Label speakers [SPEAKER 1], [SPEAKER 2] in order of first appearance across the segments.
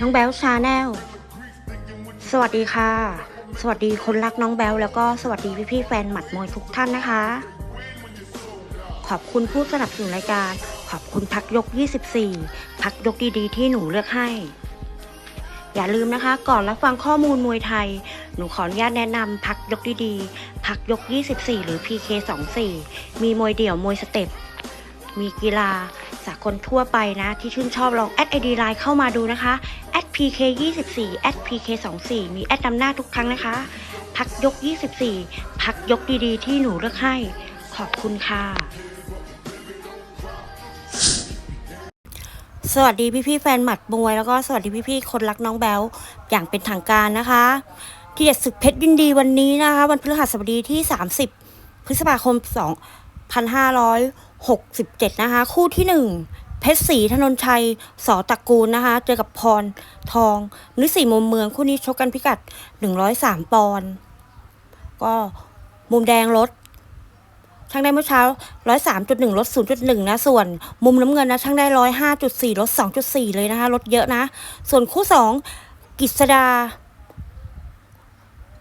[SPEAKER 1] น้องแบลชาแนล สวัสดีค่ะ สวัสดีคนรักน้องแบลแล้วก็สวัสดีพี่ๆแฟนหมัดมวยทุกท่านนะคะ ขอบคุณผู้สนับสนุนรายการ ขอบคุณพักยก 24 พักยกดีๆ ที่หนูเลือกให้ อย่าลืมนะคะ ก่อนรับฟังข้อมูลมวยไทย หนูขออนุญาตแนะนำพักยกดีๆ พักยก 24 หรือ PK 24 มีมวยเดี่ยวมวยสเต็ป มีกีฬาสากลทั่วไปนะที่ชื่นชอบลองแอดไอดีไลน์เข้ามาดูนะคะแอด PK 24แอด PK 24มีแอดนำหน้าทุกครั้งนะคะ พักยก 24 พักยกดีๆ ที่หนูเลือกให้ ขอบคุณค่ะ สวัสดีพี่ๆแฟนหมัดมวยแล้วก็สวัสดีพี่ๆคนรักน้องแบลอย่างเป็นทางการนะคะ ที่เด็ดศึกเพชรยินดีวันนี้นะคะ วันพฤหัสบดีที่ 30 พฤษภาคม 67 นะคะ คู่ที่ 1 เพชรศรีธนนชัยสอตระกูลนะคะ เจอกับพรทองนิสีมุมเมืองคู่นี้ชกกันพิกัด 103 ปอนด์ก็มุมแดงลดช่างได้เมื่อเช้า 103.1 ลด 0.1 นะ ส่วนมุมน้ำเงินนะช่างได้ 105.4 ลด 2.4 เลยนะคะ ลดเยอะนะ ส่วนคู่ 2 กิษดา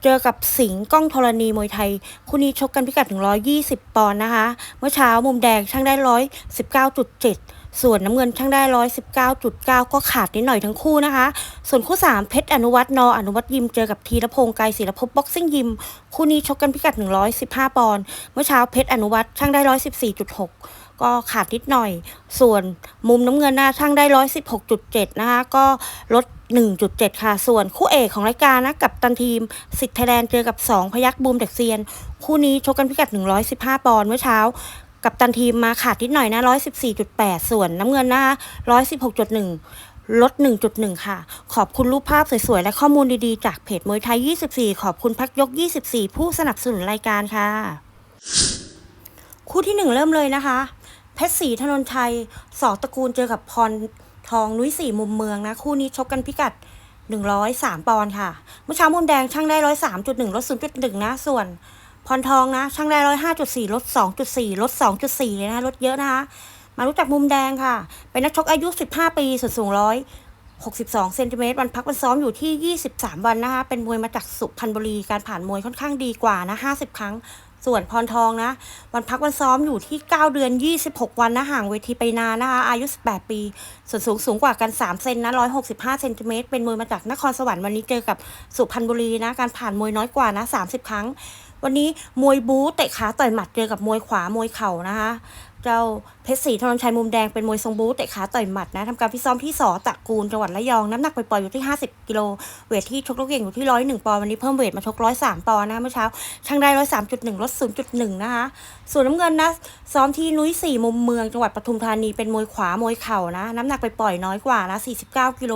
[SPEAKER 1] เจอกับสิงห์ก้องธรณีมวยไทย คู่นี้ชกกันพิกัดถึง120 ปอนด์นะคะ เมื่อเช้ามุมแดงช่างได้ 119.7ส่วนน้ำเงินช่างได้119.9ก็ขาดนิดหน่อยทั้งคู่นะคะ ส่วนคู่3เพชรอนุวัฒน์นออนุวัฒน์ยิมเจอกับธีรพงศ์ไกรศิลภพบ็อกซิ่งยิม คู่นี้ชกกันพิกัด115ปอนด์เมื่อเช้าเพชรอนุวัฒน์ช่างได้114.6ก็ ก็ขาดนิดหน่อย ส่วนมุมน้ำเงินหน้าช่างได้ 116.7 นะคะ ก็ลด 1.7 ค่ะ ส่วนคู่เอกของรายการนะ กับตันทีม สิทธิ์ไทยแลนด์เจอกับ 2 พยักบูมเด็กเซียน คู่นี้ชกกันพิกัด 115 ปอนด์เมื่อเช้ากับตันทีมมาขาดนิดหน่อยนะ 114.8 ส่วนน้ำเงินนะคะ116.1ลด 1.1 ค่ะ ขอบคุณรูปภาพสวย ๆ และข้อมูลดี ๆ จากเพจมวยไทย 24 ขอบคุณพักยก 24 ผู้สนับสนุนรายการค่ะ คู่ที่ 1 เริ่มเลยนะคะ เพชรศรีธนนชัยสอตระกูลเจอกับพรทองนุ้ยสี่มุมเมืองนะ คู่นี้ชกกันพิกัด 103 ปอนด์ค่ะ เมื่อเช้ามุมแดงช่างได้ 103.1 ลด 0.1 นะ ส่วนพรทองนะ ช่างได้ 105.4 ลด 2.4 ลด 2.4เลยนะลดเยอะนะคะมารู้จักมุมแดงค่ะ เป็นนักชกอายุ 15 ปีส่วนสูง162เซนติเมตรวันพักวันซ้อมอยู่ที่ 23 วันนะคะ เป็นมวยมาจากสุพรรณบุรี การผ่านมวยค่อนข้างดีกว่านะ 50 ครั้ง ส่วนพรทองนะ วันพักวันซ้อมอยู่ที่ 9 เดือน 26 วันนะห่างเวทีไปนานนะคะ อายุ 18 ปี ส่วนสูงสูงกว่ากัน 3 เซนนะ 165 เซนติเมตรเป็นมวยมาจากนครสวรรค์วันนี้เจอกับสุพรรณบุรีนะ การผ่านมวยน้อยกว่านะ 30 ครั้ง วันนี้มวยบู๊เตะขาต่อยหมัดเจอกับมวยขวามวยเข่านะคะ เจ้าเพชรศรีธนนชัยมุมแดงเป็นมวยทรงบู๊เตะขาต่อยหมัดนะทำการฟิตซ้อมที่สอตะกูลจังหวัดระยองน้ำหนักไปปล่อยๆอยู่ที่ 50 กิโลเวทที่ชกลูกเก่งอยู่ที่ 101 ปอนด์วันนี้เพิ่มเวทมาชก 103 ปอนด์นะเมื่อเช้าช่างได้ 103.1 ลด 0.1 นะคะ ส่วนน้ำเงินนะซ้อมที่นุ้ยสี่มุมเมืองจังหวัดปทุมธานีเป็นมวยขวามวยเข่านะน้ำหนักไปปล่อยน้อยกว่านะ49 กิโล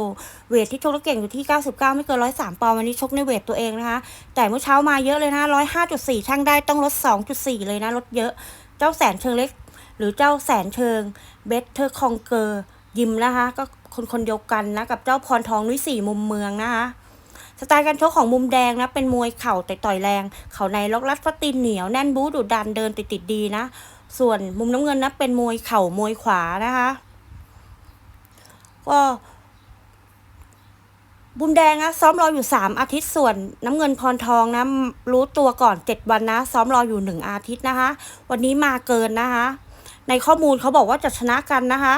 [SPEAKER 1] เวทที่ชกลูกเก่งอยู่ที่ 99 ไม่เกิน 103 ปอนด์วันนี้ชกในเวทตัวเองนะคะ แต่เมื่อเช้ามาเยอะเลยนะ105.4 ช่างได้ต้องลด 2.4 เลยนะลดเยอะ เจ้าแสนเชิงเล็ก หรือเจ้าแสนเชิงเบสเทอร์คองเกอร์ยิมนะคะ ก็คนคนเดียวกันนะ กับเจ้าพรทองนุ้ยสี่มุมเมืองนะคะสไตล์การชกของมุมแดงนะ เป็นมวยเข่าแต่ต่อยแรง เข่าในล็อกรัดฟัดตีนเหนียวแน่นบู๊ดุดันเดินติดติดดีนะ ส่วนมุมน้ำเงินนะ เป็นมวยเข่ามวยขวานะคะ ก็บุมแดงนะซ้อมรออยู่ 3 อาทิตย์ส่วนน้ำเงินพรทองนะรู้ตัวก่อน 7 วันนะ ซ้อมรออยู่ 1 อาทิตย์นะคะ วันนี้มาเกินนะคะ ในข้อมูลเขาบอกว่าจะชนะกันนะคะ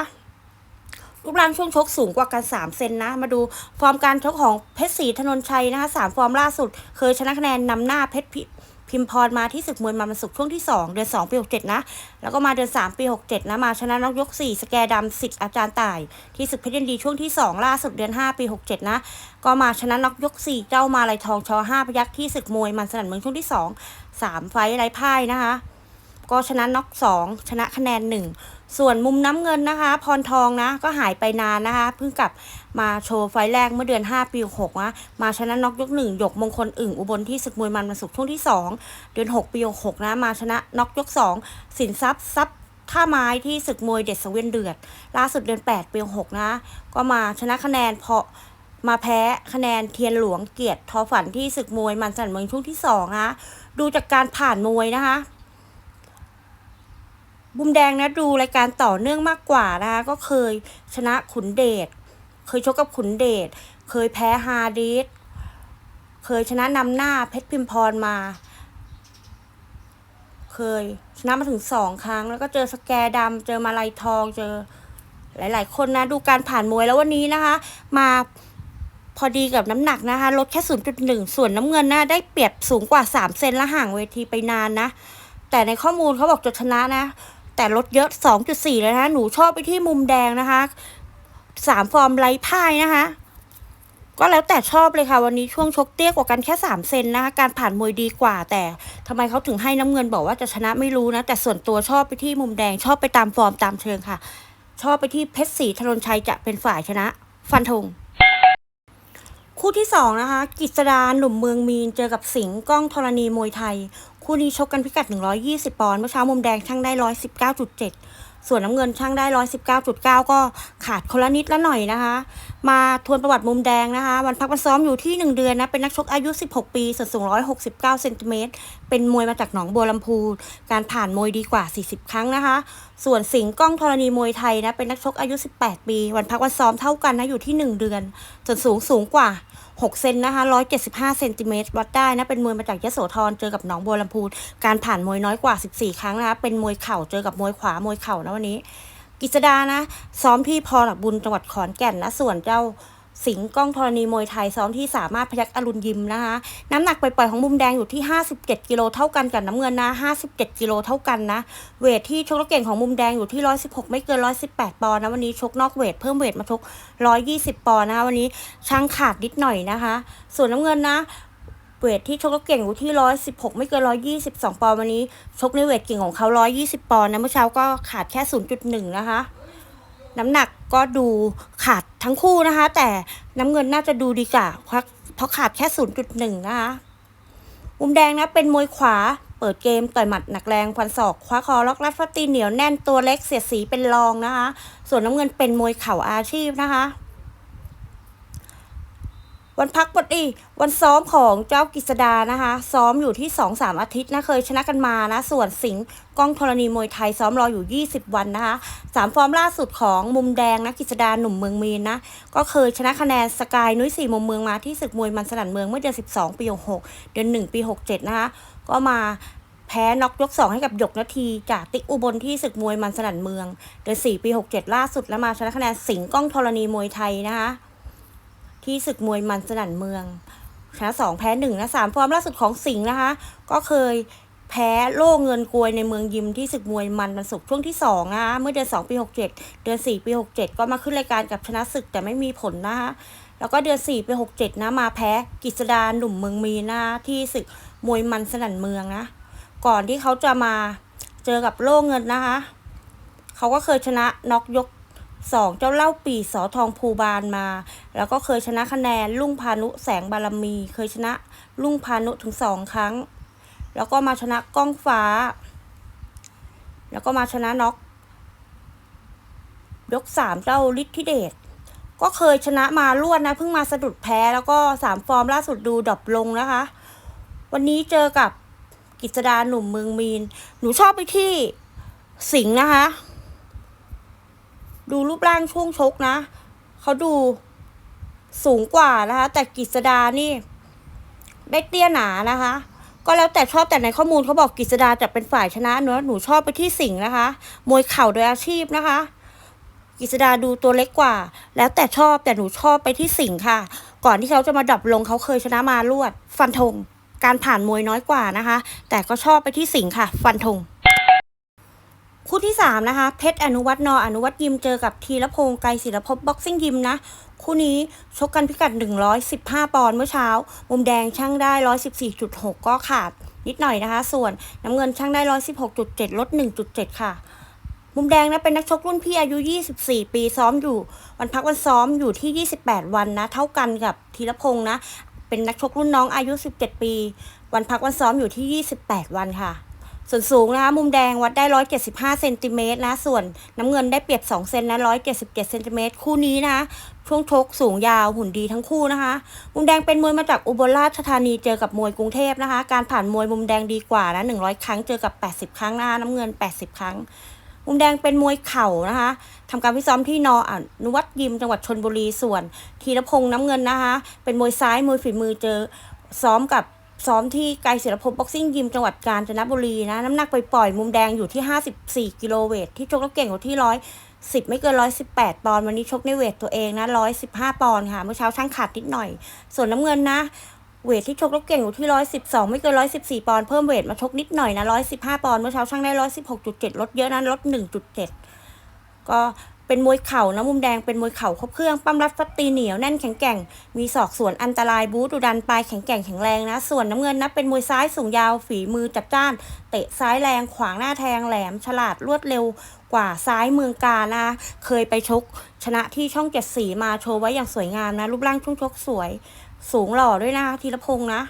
[SPEAKER 1] รูปร่างช่วงชกสูงกว่ากัน 3 เซนนะ มาดูฟอร์มการชกของเพชรศรีธนนชัยนะคะสามฟอร์มล่าสุด เคยชนะคะแนนนำหน้าเพชรพิพมพรมาที่ศึกมวยมันมันสุกช่วงที่ 2 เดือน 2 ปี 67 นะ แล้วก็มาเดือน 3 ปี 67 นะ มาชนะนกยก 4 สแกดำสิทธิ์อาจารย์ต่าย ที่ศึกเพชรยินดีช่วงที่ 2 ล่าสุดเดือน 5 ปี 67 นะ ก็มาชนะนกยก 4 เจ้ามาลายทองชอ5พยักที่ศึกมวยมันสนั่นเมืองช่วงที่ 2 3 ไฟท์ไร้พ่ายนะคะ ก็ชนะน็อกสองชนะคะแนนหนึ่งส่วนมุมน้ำเงินนะคะ พรทองนะ ก็หายไปนานนะคะ เพิ่งกลับมาโชว์ไฟแรกเมื่อเดือน 5 ปี 6 นะ มาชนะน็อกยกหนึ่งหยกมงคลอึ่งอุบลที่ศึกมวยมันมาสุกช่วงที่ 2 เดือน 6 ปี 6 นะ มาชนะน็อกยก 2 สินทรัพย์ทรัพย์ท่าไม้ที่ศึกมวยเด็ดสเวียนเดือด ล่าสุดเดือน 8 ปี 6 นะ ก็มาชนะคะแนนเพาะมาแพ้คะแนนเทียนหลวงเกียรติทอฝันที่ศึกมวยมันสันเมืองช่วงที่สองนะดูจากการผ่านมวยนะคะ บุมแดงนะดูรายการต่อเนื่องมากกว่านะคะก็เคยชนะขุนเดช เคยชกกับขุนเดช เคยแพ้ฮาดิสเคยชนะนำหน้าเพชรพิมพรมา เคยชนะมาถึงสองครั้ง แล้วก็เจอสแกร์ดำเจอมาลายทองเจอหลาย ๆ คนนะดูการผ่านมวยแล้ววันนี้นะคะ มาพอดีกับน้ำหนักนะคะ ลดแค่ 0.1 ส่วนน้ำเงินนะได้เปรียบสูงกว่า 3 เซนและห่างเวทีไปนานนะ แต่ในข้อมูลเขาบอกจะชนะนะ แต่ลดเยอะ 2.4 เลยนะคะ หนูชอบไปที่มุมแดงนะคะ สามฟอร์มไร้พ่ายนะคะ ก็แล้วแต่ชอบเลยค่ะ วันนี้ช่วงชกเตี้ยกว่ากันแค่ 3 เซนนะคะ การผ่านมวยดีกว่า แต่ทำไมเขาถึงให้น้ำเงินบอกว่าจะชนะไม่รู้นะ แต่ส่วนตัวชอบไปที่มุมแดง ชอบไปตามฟอร์มตามเชิงค่ะ ชอบไปที่เพชรศรีธนนชัยจะเป็นฝ่ายชนะ ฟันธงคู่ที่สองนะคะกิษดาหนุ่มเมืองมีน เจอกับสิงห์ก้องธรณีมวยไทย คู่นี้ชกกันพิกัด 120 ปอนด์เมื่อเช้ามุมแดงช่างได้ 119.7 ส่วนน้ำเงินช่างได้ 119.9 ก็ขาดคนละนิดละหน่อยนะคะ มาทวนประวัติมุมแดงนะคะ วันพักวันซ้อมอยู่ที่ 1 เดือนนะ เป็นนักชกอายุ 16 ปีส่วนสูง 169 เซนติเมตร เป็นมวยมาจากหนองบัวลำพู การผ่านมวยดีกว่า 40 ครั้งนะคะ ส่วนสิงห์ก้องธรณีมวยไทยนะ เป็นนักชกอายุ 18 ปี วันพักวันซ้อมเท่ากันนะ อยู่ที่ 1 เดือนส่วนสูงสูงกว่า 6 เซนนะคะ175เซนติเมตรวัดได้นะ เป็นมวยมาจากยโสธร เจอกับหนองบัวลำพู การผ่านมวยน้อยกว่า 14 ครั้งนะคะ เป็นมวยเข่า เจอกับมวยขวา มวยเข่านะวันนี้ กิจดานะ ซ้อมที่พรหลักบุญจังหวัดขอนแก่นนะ ส่วนเจ้า สิงห์ก้องธรณีมวยไทยซ้อมที่สามารถพยักอรุณยิมนะคะ น้ำหนักปล่อยๆของมุมแดงอยู่ที่ 57 กิโลเท่ากันกับน้ำเงินนะ 57 กิโลเท่ากันนะ เวทที่ชกเก่งของมุมแดงอยู่ที่ 116 ไม่เกิน 118 ปอนด์นะวันนี้ชกนอกเวทเพิ่มเวทมาชก 120 ปอนด์นะคะวันนี้ช่างขาดนิดหน่อยนะคะ ส่วนน้ำเงินนะเวทที่ชกแล้วเก่งอยู่ที่116ไม่เกิน122ปอนด์วันนี้ ชกในเวทเก่งของเขา120ปอนด์นะเมื่อเช้าก็ขาดแค่0.1นะคะ น้ำหนักก็ดูขาดทั้งคู่นะคะ แต่น้ำเงินน่าจะดูดีกว่าเพราะขาดแค่ 0.1 นะคะมุมแดงนะเป็นมวยขวาเปิดเกมต่อยหมัดหนักแรงควันศอกคว้าคอล็อกลัดฟัดตีนเหนียวแน่นตัวเล็กเสียดสีเป็นรองนะคะ ส่วนน้ำเงินเป็นมวยเข่าอาชีพนะคะ วันพักวันอีวันซ้อมของเจ้ากิษดานะคะ ซ้อมอยู่ที่สองสามอาทิตย์นะเคยชนะกันมานะ ส่วนสิงห์ก้องธรณีมวยไทยซ้อมรออยู่ 20 วันนะคะสามฟอร์มล่าสุดของมุมแดงนะกิษดาหนุ่มเมืองมีนนะ ก็เคยชนะคะแนนสกายนุ้ยสี่มุมเมืองมาที่ศึกมวยมันสนั่นเมืองเมื่อเดือน12 ปี 66 เดือน 1 ปี 67 นะคะ ก็มาแพ้น็อกยก 2 ให้กับหยกนาทีจากติ๊กอุบลที่ศึกมวยมันสนั่นเมือง เดือน 4 ปี 67 ล่าสุดแล้วมาชนะคะแนนสิงห์ก้องธรณีมวยไทยนะคะ ที่ศึกมวยมันสนั่นเมืองชนะสองแพ้หนึ่งนะสามฟอร์มล่าสุดของสิงห์นะคะ ก็เคยแพ้โล่เงินกลวยในเมืองยิมที่ศึกมวยมันวันศุกช่วงที่สองนะคะเมื่อเดือนสองปีหกเจ็ดเดือนสี่ปีหกเจ็ดก็มาขึ้นรายการกับชนะศึกแต่ไม่มีผลนะคะแล้วก็เดือนสี่ปีหกเจ็ดนะมาแพ้กิษดาหนุ่มเมืองมีนะคะที่ศึกมวยมันสนั่นเมืองนะก่อนที่เขาจะมาเจอกับโล่เงินนะคะ เขาก็เคยชนะน็อกยก สองเจ้าเล่าปีสอทองภูบาลมา แล้วก็เคยชนะคะแนนลุ่งพานุแสงบารมี เคยชนะลุ่งพานุถึงสองครั้ง แล้วก็มาชนะก้องฟ้า แล้วก็มาชนะน็อกยกสามเจ้าฤทธิเดชก็เคยชนะมาลวดนะเพิ่งมาสะดุดแพ้แล้วก็สามฟอร์มล่าสุดดูดรอปลงนะคะ วันนี้เจอกับกิษดาหนุ่มเมืองมีน หนูชอบไปที่สิงห์นะคะ ดูรูปร่างช่วงชกนะ เขาดูสูงกว่านะคะ แต่กิษดานี่ได้เตี้ยหนานะคะ ก็แล้วแต่ชอบแต่ในข้อมูลเขาบอกกิษดาจะเป็นฝ่ายชนะเนอะหนูชอบไปที่สิงห์นะคะ มวยเข่าโดยอาชีพนะคะ กิษดาดูตัวเล็กกว่า แล้วแต่ชอบแต่หนูชอบไปที่สิงห์ค่ะ ก่อนที่เขาจะมาดับลงเขาเคยชนะมาลวด ฟันธงการผ่านมวยน้อยกว่านะคะ แต่ก็ชอบไปที่สิงห์ค่ะ ฟันธง คู่ที่ 3 นะคะ เพชรอนุวัฒน์นอ อนุวัฒน์ยิมเจอกับทีละพงศ์ไกรศิลภพบ็อกซิ่งยิมนะ คู่นี้ชกกันพิกัด 115 ปอนด์เมื่อเช้า มุมแดงช่างได้ 114.6 ก็ขาดนิดหน่อยนะคะ ส่วนน้ำเงินช่างได้ 116.7 ลด 1.7 ค่ะ มุมแดงนะเป็นนักชกรุ่นพี่อายุ 24 ปีซ้อมอยู่ วันพักวันซ้อมอยู่ที่ 28 วันนะ เท่ากันกับธีรพงศ์นะ เป็นนักชกรุ่นน้องอายุ 17 ปี วันพักวันซ้อมอยู่ที่ 28 วันค่ะ ส่วนสูงนะคะมุมแดงวัดได้ 175เซนติเมตรนะ ส่วนน้ำเงินได้เปรียบ 2 เซนนะ 177เซนติเมตรคู่นี้นะช่วงชกสูงยาวหุ่นดีทั้งคู่นะคะ มุมแดงเป็นมวยมาจากอุบลราชธานีเจอกับมวยกรุงเทพนะคะ การผ่านมวยมุมแดงดีกว่านะ100 ครั้งเจอกับ 80 ครั้งนะคะน้ำเงิน 80 ครั้ง มุมแดงเป็นมวยเข่านะคะทำการพิซ้อมที่นออนุวัตยิมจังหวัดชนบุรีส่วนธีรพงษ์น้ำเงินนะคะ เป็นมวยซ้ายมวยฝีมือเจอซ้อมกับ ซ้อมที่ไกลศิลปภพบ็อกซิ่งยิมจังหวัดกาญจนบุรีนะ น้ำหนักไปปล่อยมุมแดงอยู่ที่ 54 กิโลเวทที่ชกแล้วเก่งกว่าที่ร้อยสิบไม่เกินร้อยสิบแปดปอนด์วันนี้ชกในเวทตัวเองนะร้อยสิบห้าปอนด์ค่ะ เมื่อเช้าช่างขาดนิดหน่อย ส่วนน้ำเงินนะ เวทที่ชกแล้วเก่งอยู่ที่ร้อยสิบสองไม่เกินร้อยสิบสี่ปอนด์เพิ่มเวทมาชกนิดหน่อยนะร้อยสิบห้าปอนด์เมื่อเช้าช่างได้ร้อยสิบหกจุดเจ็ดลดเยอะนะลดหนึ่งจุดเจ็ดก็ เป็นมวยเข่านะมุมแดงเป็นมวยเข่าครบเครื่องปั้มรัดฟัดตีเหนียวแน่นแข็งแกร่ง มีศอกสวนอันตรายบูดุดันปลายแข็งแกร่งแข็งแรงนะ ส่วนน้ำเงินนะเป็นมวยซ้ายสูงยาวฝีมือจัดจ้าน เตะซ้ายแรงขวางหน้าแทงแหลม ฉลาดรวดเร็วกว่าซ้ายเมืองกาญนะ เคยไปชก ชนะที่ช่องเจ็ดสีมาโชว์ไว้อย่างสวยงามนะรูปร่างช่วงชกสวย สูงหล่อด้วยนะธีรพงษ์นะ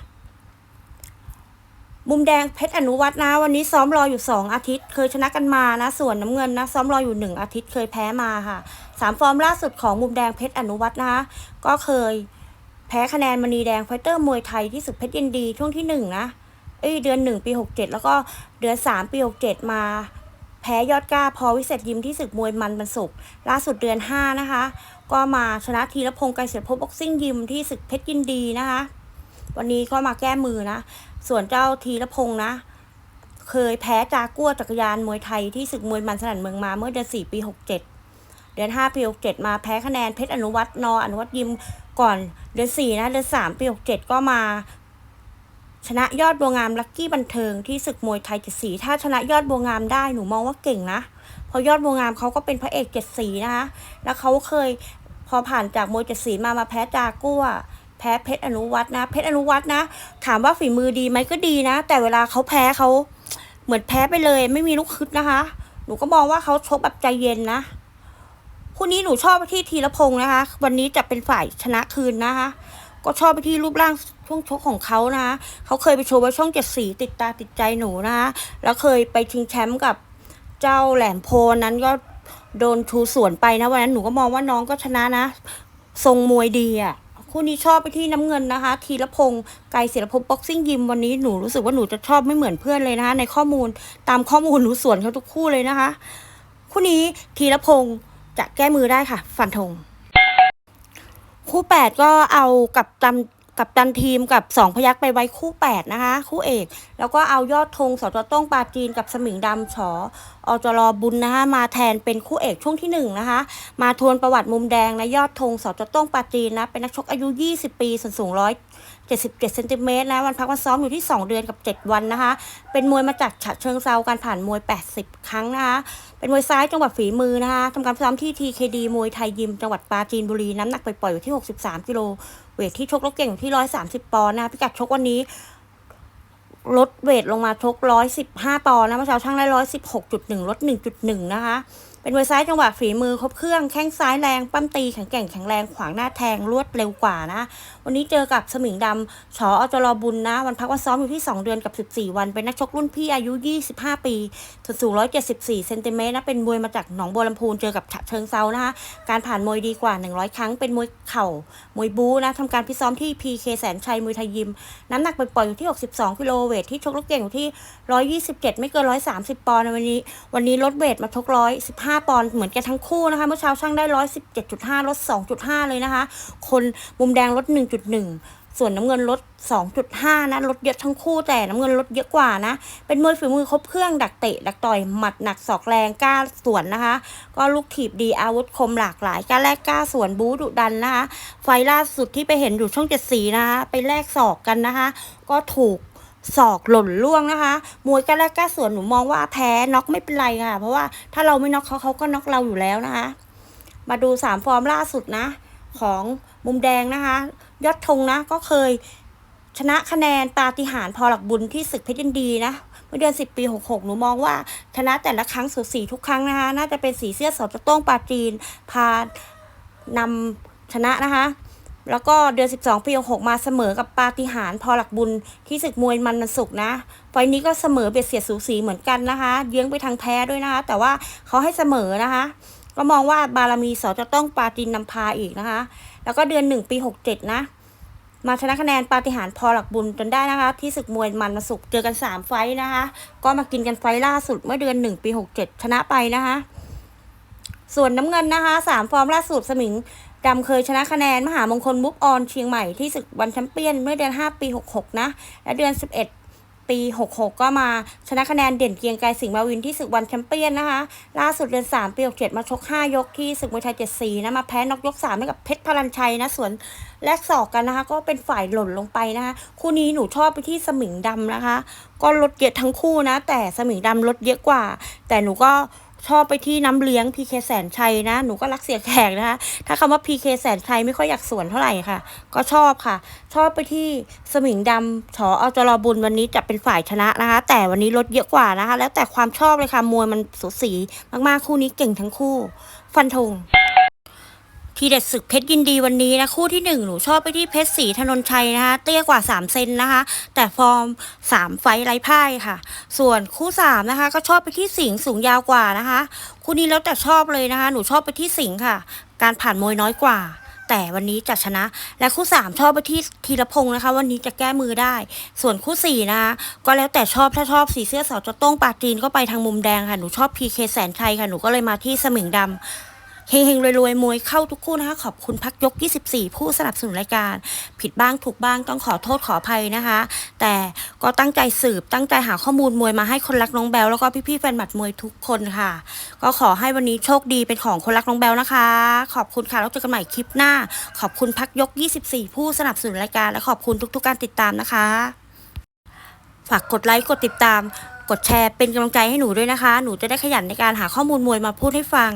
[SPEAKER 1] มุมแดงเพชรอนุวัฒน์นะ วันนี้ซ้อมรออยู่ 2 อาทิตย์ เคยชนะกันมานะ ส่วนน้ำเงินนะซ้อมรออยู่ 1 อาทิตย์เคยแพ้มาค่ะสามฟอร์มล่าสุดของมุมแดงเพชรอนุวัฒน์นะคะก็เคยแพ้คะแนนมณีแดงไฟเตอร์มวยไทยที่สุดเพชรยินดีช่วงที่ 1 นะ เอ้ยเดือน 1 ปี 67 แล้วก็เดือน 3 ปี 67 มา แพ้ยอดกล้าพอวิเศษยิมที่ศึกมวยมันบรรสุกล่าสุดเดือน 5 นะคะ ก็มาชนะธีรพงศ์ไกรเสียพบ็อกซิ่งยิมที่ศึกเพชรยินดีนะคะ วันนี้ก็มาแก้มือนะ ส่วนเจ้าธีรพงศ์นะ เคยแพ้จากัวจักรยานมวยไทยที่ศึกมวยมันสนั่นเมืองมาเมื่อเดือน4ปี 67 เดือน 5 ปี 67 มาแพ้คะแนนเพชรอนุวัฒน์นออนุวัฒน์ยิมก่อนเดือน 4 นะ เดือน 3 ปี 67 ก็มา ชนะยอดบัวงามลักกี้บันเทิงที่ศึกมวยไทยเจ็ดสีถ้าชนะยอดบัวงามได้หนูมองว่าเก่งนะเพราะยอดบัวงามเขาก็เป็นพระเอกเจ็ดสีนะคะแล้วเขาเคยพอผ่านจากมวยเจ็ดสีมามาแพ้จากัว แพ้เพชรอนุวัฒน์นะ เพชรอนุวัฒน์นะ ถามว่าฝีมือดีไหมก็ดีนะ แต่เวลาเขาแพ้เขาเหมือนแพ้ไปเลย ไม่มีลูกคึดนะคะ หนูก็มองว่าเขาชกแบบใจเย็นนะคู่นี้หนูชอบไปที่ธีรพงศ์นะคะ วันนี้จะเป็นฝ่ายชนะคืนนะคะ ก็ชอบไปที่รูปร่างช่วงชกของเขานะคะเขาเคยไปโชว์ไว้ช่องเจ็ดสีติดตาติดใจหนูนะคะแล้วเคยไปชิงแชมป์กับเจ้าแหลมโพนั้นก็โดนชูสวนไปนะวันนั้นหนูก็มองว่าน้องก็ชนะนะ ทรงมวยดีอะ คู่นี้ชอบไปที่น้ำเงินนะคะธีรพงศ์ไกลศิลปภพบ็อกซิ่งยิมวันนี้หนูรู้สึกว่าหนูจะชอบไม่เหมือนเพื่อนเลยนะคะ ในข้อมูลตามข้อมูลหนูสวนเขาทุกคู่เลยนะคะ คู่นี้ธีรพงศ์จะแก้มือได้ค่ะ ฟันธงคู่แปดก็เอากับตำ กับตันทีมกับสองพยักไปไว้คู่แปดนะคะ คู่เอก แล้วก็เอายอดธงสจต้องปาจีนกับสมิงดำฉออจรบุญนะคะมาแทนเป็นคู่เอกช่วงที่หนึ่งนะคะ มาทวนประวัติมุมแดงนะยอดธงสจต้องปาจีนนะเป็นนักชกอายุ 20 ปีส่วนสูงร้อย77เซนติเมตรนะวันพักวันซ้อมอยู่ที่ 2 เดือนกับ 7 วันนะคะ เป็นมวยมาจากฉะเชิงเซาการผ่านมวย 80 ครั้งนะคะเป็นมวยซ้ายจังหวัดฝีมือนะคะทำการซ้อมที่ TKD มวยไทยยิมจังหวัดปราจีนบุรีน้ำหนักไปปล่อยอยู่ที่ 63กิโล เวทที่ชกแล้วเก่งที่ร้อยสามสิบปอนนะพิกัดชกวันนี้ลดเวทลงมาชกร้อยสิบห้าปอนนะเมื่อเช้าช่างได้ร้อยสิบหกจุดหนึ่งลดหนึ่งจุดหนึ่งนะคะ เป็นมวยซ้ายจังหวะฝีมือครบเครื่องแข้งซ้ายแรงปั้มตีแข็งแกร่งแข็งแรงขวางหน้าแทงรวดเร็วกว่านะ วันนี้เจอกับสมิงดำชออจรบุญนะ วันพักวันซ้อมอยู่ที่ 2 เดือนกับ 14 วัน เป็นนักชกรุ่นพี่อายุ 25 ปีส่วนสูง 174 เซนติเมตรนะ เป็นมวยมาจากหนองบัวลำพูนเจอกับฉะเชิงเซานะคะการผ่านมวยดีกว่า 100 ครั้งเป็นมวยเข่ามวยบูนะทำการพิซ้อมที่ PK แสนชัยมวยไทยยิม น้ำหนักไปปล่อยอยู่ที่ 62กิโลเวทที่ชกลูกเก่งอยู่ที่ 127 ไม่เกิน 130 ปอนด์ในวันนี้ วันนี้ลดเวทมาชก115 5 ปอนด์เหมือนกันทั้งคู่นะคะ เมื่อเช้าช่างได้ 117.5 ลด 2.5 เลยนะคะ คนมุมแดงลด 1.1ส่วนน้ำเงินลด 2.5 นะ ลดเยอะทั้งคู่แต่น้ำเงินลดเยอะกว่านะ เป็นมวยฝีมือครบเครื่องดักเตะ ดักต่อย หมัดหนักศอกแรงกล้าสวนนะคะ ก็ลูกถีบดีอาวุธคมหลากหลายกล้าแลกกล้าสวนบู๊ดุดันนะคะ ไฟล่าสุดที่ไปเห็นอยู่ช่องเจ็ดสีนะคะ ไปแลกศอกกันนะคะ ก็ถูก ศอกหล่นล่วงนะคะ มวยกล้าแลกกล้าสวนหนูมองว่าแพ้น็อกไม่เป็นไรค่ะ เพราะว่าถ้าเราไม่น็อกเขาเขาก็น็อกเราอยู่แล้วนะคะ มาดูสามฟอร์มล่าสุดนะ ของมุมแดงนะคะ ยอดธงนะก็เคยชนะคะแนนปาฏิหาริย์พอหลักบุญที่ศึกเพชรยินดีนะเมื่อเดือน 10 ปี 66 หนูมองว่าชนะแต่ละครั้งสูสีทุกครั้งนะคะ น่าจะเป็นสีเสื้อสอจะต้องปาจีน พานำชนะนะคะ แล้วก็เดือน 12 ปี66มาเสมอกับปาฏิหาริย์พอหลักบุญที่ศึกมวยมันนสุกนะไฟล์นี้ก็เสมอเบียดเสียดสูสีเหมือนกันนะคะเยื้องไปทางแพ้ด้วยนะคะ แต่ว่าเขาให้เสมอนะคะ ก็มองว่าบารมีสอจะต้องปาจีนนำพาอีกนะคะ แล้วก็เดือน 1 ปี 67 นะ มาชนะคะแนนปาฏิหาริย์พอหลักบุญจนได้นะคะ ที่ศึกมวยมันมาสุกเจอกัน 3 ไฟนะคะ ก็มากินกันไฟล่าสุดเมื่อเดือน 1 ปี 67 ชนะไปนะคะ ส่วนน้ำเงินนะคะสามฟอร์มล่าสุดสมิง ดำเคยชนะคะแนนมหามงคลมุกออนเชียงใหม่ที่ศึกวันแชมเปี้ยนเมื่อเดือน 5 ปี 66 นะ และเดือน 11ปี 66 ก็มาชนะคะแนนเด่นเกียงไกรสิงห์มาวินที่ศึกวันแชมเปี้ยนนะคะ ล่าสุดเดือน 3 ปี 67 มาชก 5 ยกที่ศึกมวยไทย74 นะ มาแพ้นอกยก 3 ให้กับเพชรพลันชัยนะ ส่วนแลกศอกกันนะคะ ก็เป็นฝ่ายหล่นลงไปนะคะ คู่นี้หนูชอบไปที่สมิงดำนะคะ ก็ลดเยอะทั้งคู่นะ แต่สมิงดำลดเยอะกว่า แต่หนูก็ ชอบไปที่น้ำเลี้ยงพีเคแสนชัยนะ หนูก็รักเสียแขกนะคะ ถ้าคำว่าพีเคแสนชัยไม่ค่อยอยากสวนเท่าไหร่ค่ะ ก็ชอบค่ะ ชอบไปที่สมิงดำชอเอาจรอบุญวันนี้จะเป็นฝ่ายชนะนะคะ แต่วันนี้ลดเยอะกว่านะคะ แล้วแต่ความชอบเลยค่ะ มวยมันสูสีมากๆคู่นี้เก่งทั้งคู่ ฟันธง ทีเด็ดศึกเพชรยินดีวันนี้นะคู่ที่หนึ่งหนูชอบไปที่เพชรศรีธนนชัยนะคะเตี้ยกว่า 3 เซนนะคะ แต่ฟอร์ม 3 ไฟไร้พ่ายค่ะ ส่วนคู่ 3 นะคะ ก็ชอบไปที่สิงห์สูงยาวกว่านะคะ คู่นี้แล้วแต่ชอบเลยนะคะ หนูชอบไปที่สิงห์ค่ะ การผ่านมวยน้อยกว่า แต่วันนี้จะชนะ และคู่ 3 ชอบไปที่ธีรพงศ์นะคะ วันนี้จะแก้มือได้ ส่วนคู่4นะคะก็แล้วแต่ชอบถ้าชอบสีเสื้อสาวจะต้องปาจีนก็ไปทางมุมแดงค่ะหนูชอบ PK แสนชัยค่ะหนูก็เลยมาที่สมิงดำ เฮงๆรวยๆมวยเข้าทุกคู่นะคะ ขอบคุณพักยก 24 ผู้สนับสนุนรายการ ผิดบ้างถูกบ้างต้องขอโทษขออภัยนะคะ แต่ก็ตั้งใจสืบตั้งใจหาข้อมูลมวยมาให้คนรักน้องแบลแล้วก็พี่ๆแฟนหมัดมวยทุกคนค่ะ ก็ขอให้วันนี้โชคดีเป็นของคนรักน้องแบลนะคะ ขอบคุณค่ะแล้วเจอกันใหม่คลิปหน้า ขอบคุณพักยก 24 ผู้สนับสนุนรายการและขอบคุณทุก ๆ การติดตามนะคะ ฝากกดไลค์กดติดตาม กดแชร์เป็นกำลังใจให้หนูด้วยนะคะ หนูจะได้ขยันในการหาข้อมูลมวยมาพูดให้ฟัง